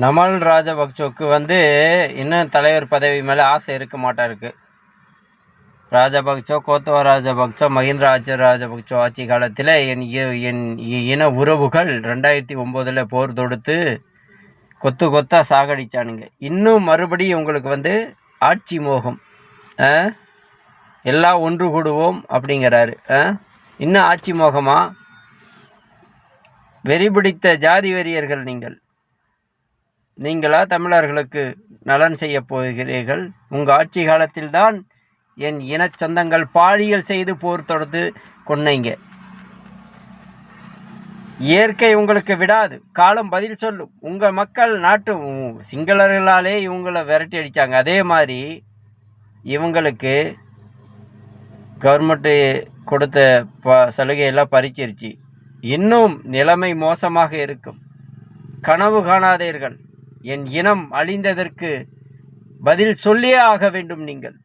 நமல் ராஜபக்சோக்கு வந்து இன்னும் தலைவர் பதவி மேலே ஆசை இருக்க மாட்டாருக்கு. ராஜபக்சோ கோத்தவ ராஜபக்சோ மஹிந்த ராஜ ராஜபக்சோ ஆட்சி காலத்தில் என் இ- என் இ- இன உறவுகள் ரெண்டாயிரத்தி ஒம்போதில் போர் தொடுத்து கொத்து கொத்தாக சாகடிச்சானுங்க. இன்னும் மறுபடியும் உங்களுக்கு வந்து ஆட்சி மோகம். ஆ? எல்லாம் ஒன்று கூடுவோம் அப்படிங்கிறாரு. ஆ? இன்னும் ஆட்சி மோகமா? வெறி பிடித்த ஜாதி வெறியர்கள் நீங்கள். நீங்களா தமிழர்களுக்கு நலன் செய்ய போகிறீர்கள்? உங்கள் ஆட்சி காலத்தில்தான் என் இனச் சொந்தங்கள் பாலியல் செய்து போர் தொடர்ந்து கொன்னீங்க. இயற்கை உங்களுக்கு விடாது. காலம் பதில் சொல்லும். உங்கள் மக்கள் நாட்டு சிங்களர்களாலே இவங்களை விரட்டி அடித்தாங்க அதே மாதிரி இவங்களுக்கு கவர்மெண்ட்டு கொடுத்த ப சலுகையெல்லாம் பறிச்சிருச்சு. இன்னும் நிலைமை மோசமாக இருக்கும். கனவு காணாதீர்கள். என் இனம் அழிந்ததற்கு பதில் சொல்லியே ஆக வேண்டும் நீங்கள்.